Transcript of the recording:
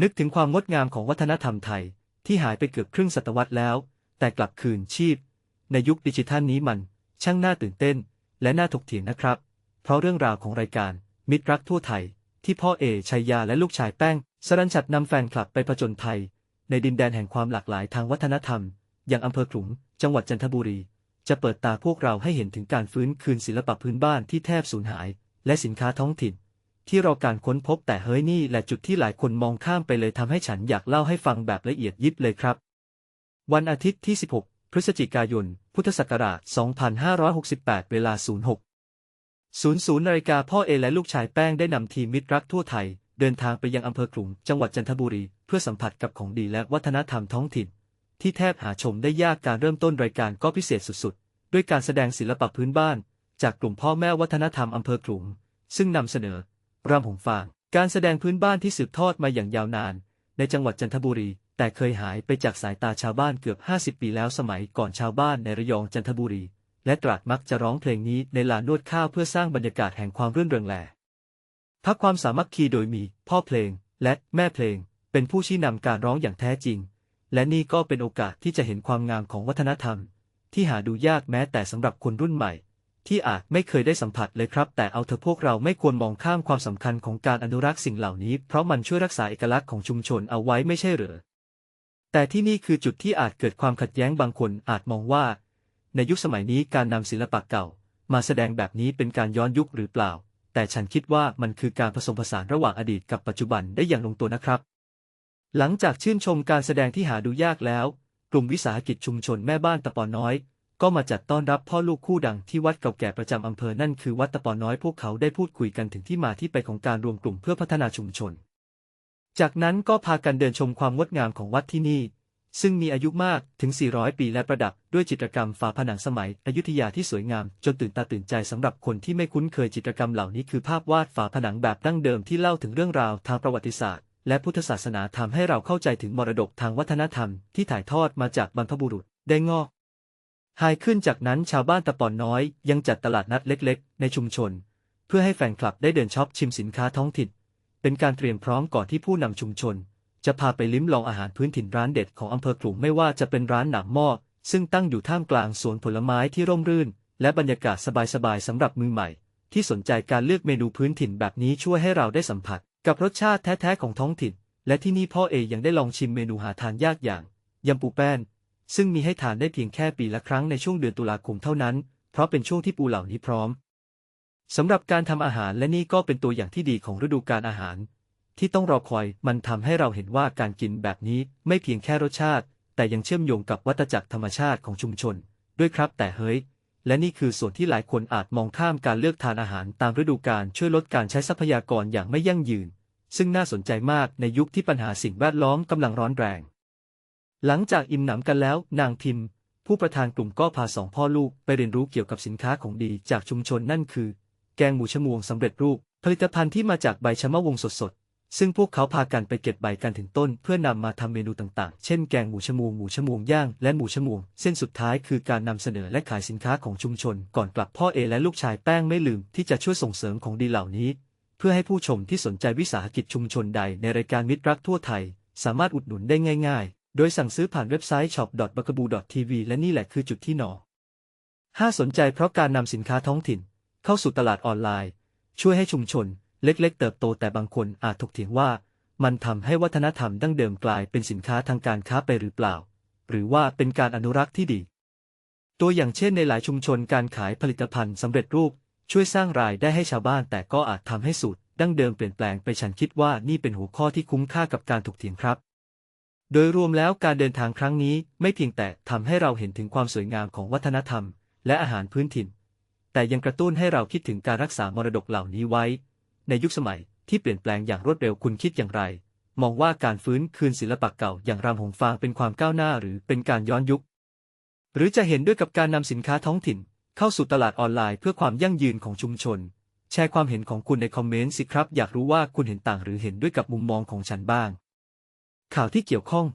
นึกถึงความงดงามของวัฒนธรรมไทย ที่หายไปเกือบครึ่งศตวรรษแล้ว แต่กลับคืนชีพ ในยุคดิจิทัลนี้มัน ช่างน่าตื่นเต้น และน่าถกเถียงนะครับ เพราะเรื่องราวของรายการ มิตรรักทั่วไทย ที่พ่อเอชัยยาและลูกชายแป้ง สรัญชัดนำแฟนคลับไปผจญภัย ในดินแดนแห่งความหลากหลายทางวัฒนธรรม อย่างอำเภอขลุง จังหวัดจันทบุรี จะเปิดตาพวกเราให้เห็นถึงการฟื้นคืนศิลปะพื้นบ้านที่แทบสูญหาย และสินค้าท้องถิ่น ที่เราการค้นพบแต่เฮ้ยนี่แหละจุดที่หลายคนมองข้ามไปเลยทำให้ฉันอยากเล่าให้ฟังแบบละเอียดยิบเลยครับ วันอาทิตย์ที่ 16 พฤศจิกายน พุทธศักราช 2568 เวลา 06 00นาฬิกาพ่อเอและลูกชายแป้งได้นำทีมมิตรรักทั่วไทย เดินทางไปยังอำเภอขลุงจังหวัดจันทบุรี เพื่อสัมผัสกับของดีและวัฒนธรรมท้องถิ่น ที่แทบหาชมได้ยากการเริ่มต้นรายการก็พิเศษสุดๆ ด้วยการแสดงศิลปะพื้นบ้าน จากกลุ่มพ่อแม่วัฒนธรรมอำเภอขลุงซึ่งนำเสนอ รำหงฟาง การแสดงพื้นบ้านที่สืบทอดมาอย่างยาวนาน ในจังหวัดจันทบุรี แต่เคยหายไปจากสายตาชาวบ้านเกือบ 50 ปีแล้วสมัยก่อนชาวบ้านในระยองจันทบุรี และตราดมักจะร้องเพลงนี้ในลานนวดข้าวเพื่อสร้างบรรยากาศแห่งความรื่นเริงแหล่พักความสามัคคีโดยมีพ่อเพลงและแม่เพลงเป็นผู้ชี้นำการร้องอย่างแท้จริง และนี่ก็เป็นโอกาสที่จะเห็นความงามของวัฒนธรรม ที่หาดูยากแม้แต่สำหรับคนรุ่นใหม่ ที่อาจไม่เคยได้สัมผัสเลยครับ แต่เอาเถอะพวกเราไม่ควรมองข้ามความสำคัญของการอนุรักษ์สิ่งเหล่านี้ เพราะมันช่วยรักษาเอกลักษณ์ของชุมชนเอาไว้ไม่ใช่หรือแต่ที่นี่คือจุดที่อาจเกิดความขัดแย้งบางคนอาจมองว่า ในยุคสมัยนี้การนำศิลปะเก่า มาแสดงแบบนี้เป็นการย้อนยุคหรือเปล่า แต่ฉันคิดว่ามันคือการผสมผสานระหว่างอดีตกับปัจจุบันได้อย่างลงตัวนะครับ หลังจากชื่นชมการแสดงที่หาดูยากแล้ว กลุ่มวิสาหกิจชุมชนแม่บ้านตะปอนน้อย ก็มาจัดต้อนรับพ่อลูกคู่ดังที่วัดเก่าแก่ประจำอำเภอนั่นคือวัดตะปอน้อยพวกเขาได้พูดคุยกันถึงที่มาที่ไปของการรวมกลุ่มเพื่อพัฒนาชุมชน จากนั้นก็พากันเดินชมความงดงามของวัดที่นี่ ซึ่งมีอายุมากถึง 400 ปีและประดับด้วยจิตรกรรมฝาผนังสมัย อยุธยาที่สวยงาม จนตื่นตาตื่นใจสำหรับคนที่ไม่คุ้นเคยจิตรกรรมเหล่านี้คือภาพวาดฝาผนังแบบดั้งเดิมที่เล่าถึงเรื่องราวทางประวัติศาสตร์ และพุทธศาสนาทำให้เราเข้าใจถึงมรดกทางวัฒนธรรมที่ถ่ายทอดมาจากบรรพบุรุษได้งอก หายขึ้นจากนั้นชาวบ้านตะปอนน้อยยังจัดตลาดนัดเล็กๆ ในชุมชน เพื่อให้แฟนคลับได้เดินช็อปชิมสินค้าท้องถิ่น เป็นการเตรียมพร้อมก่อนที่ผู้นำชุมชน จะพาไปลิ้มลองอาหารพื้นถิ่นร้านเด็ดของอำเภอขลุงไม่ว่าจะเป็นร้านหนามหม้อซึ่งตั้งอยู่ท่ามกลางสวนผลไม้ที่ร่มรื่น และบรรยากาศสบายๆสำหรับมือใหม่ ที่สนใจการเลือกเมนูพื้นถิ่นแบบนี้ช่วยให้เราได้สัมผัส กับรสชาติแท้ๆของท้องถิ่น และที่นี่พ่อเอยังได้ลองชิมเมนูหาทานยากอย่างยำปูแป้น ซึ่งมีให้ทานได้เพียงแค่ปีละครั้งในช่วงเดือนตุลาคมเท่านั้น เพราะเป็นช่วงที่ปูเหล่านี้พร้อมสำหรับการทำอาหารและนี่ก็เป็นตัวอย่างที่ดีของฤดูกาลอาหาร ที่ต้องรอคอยมันทำให้เราเห็นว่าการกินแบบนี้ไม่เพียงแค่รสชาติ แต่ยังเชื่อมโยงกับวัฏจักรธรรมชาติของชุมชน ด้วยครับแต่เฮ้ยและนี่คือส่วนที่หลายคนอาจมองข้ามการเลือกทานอาหารตามฤดูกาลช่วยลดการใช้ทรัพยากรอย่างไม่ยั่งยืน ซึ่งน่าสนใจมากในยุคที่ปัญหาสิ่งแวดล้อมกำลังร้อนแรง หลังจากอิ่มหนำกันแล้ว นางพิมพ์ ผู้ประธานกลุ่มก็พาสองพ่อลูกไปเรียนรู้เกี่ยวกับสินค้าของดีจากชุมชนนั่นคือ แกงหมูชะมวงสำเร็จรูป ผลิตภัณฑ์ที่มาจากใบชะมะวงสดๆ ซึ่งพวกเขาพากันไปเก็บใบกันถึงต้น เพื่อนำมาทำเมนูต่างๆ เช่นแกงหมูชะมวงหมูชะมวงย่างและหมูชะมวง เส้นสุดท้ายคือการนำเสนอและขายสินค้าของชุมชน ก่อนกลับพ่อเอและลูกชายแป้งไม่ลืมที่จะช่วยส่งเสริมของดีเหล่านี้ เพื่อให้ผู้ชมที่สนใจวิสาหกิจชุมชนใดในรายการมิตรรักทั่วไทย สามารถอุดหนุนได้ง่าย ๆ โดยสั่งซื้อผ่านเว็บไซต์ shop.bakabu.tv และนี่แหละคือจุดที่หนอห้าสนใจเพราะการนำสินค้าท้องถิ่น เข้าสู่ตลาดออนไลน์ ช่วยให้ชุมชน เล็กๆ เติบโตแต่บางคนอาจถกเถียงว่า มันทำให้วัฒนธรรมดั้งเดิมกลายเป็นสินค้าทางการค้าไปหรือเปล่า หรือว่าเป็นการอนุรักษ์ที่ดี ตัวอย่างเช่นในหลายชุมชนการขายผลิตภัณฑ์สำเร็จรูป ช่วยสร้างรายได้ให้ชาวบ้าน แต่ก็อาจทำให้สูตรดั้งเดิมเปลี่ยนแปลงไปฉันคิดว่านี่เป็นหัวข้อที่คุ้มค่ากับการถกเถียงครับ โดยรวมแล้วการเดินทางครั้งนี้ไม่เพียงแต่ทำให้เราเห็นถึงความสวยงามของวัฒนธรรม และอาหารพื้นถิ่น แต่ยังกระตุ้นให้เราคิดถึงการรักษามรดกเหล่านี้ไว้ ในยุคสมัยที่เปลี่ยนแปลงอย่างรวดเร็วคุณคิดอย่างไร มองว่าการฟื้นคืนศิลปะเก่าอย่างรำหงฟางเป็นความก้าวหน้าหรือเป็นการย้อนยุค หรือจะเห็นด้วยกับการนำสินค้าท้องถิ่น เข้าสู่ตลาดออนไลน์เพื่อความยั่งยืนของชุมชน แชร์ความเห็นของคุณในคอมเมนต์สิครับ อยากรู้ว่าคุณเห็นต่างหรือเห็นด้วยกับมุมมองของฉันบ้าง ข่าวที่เกี่ยวข้อง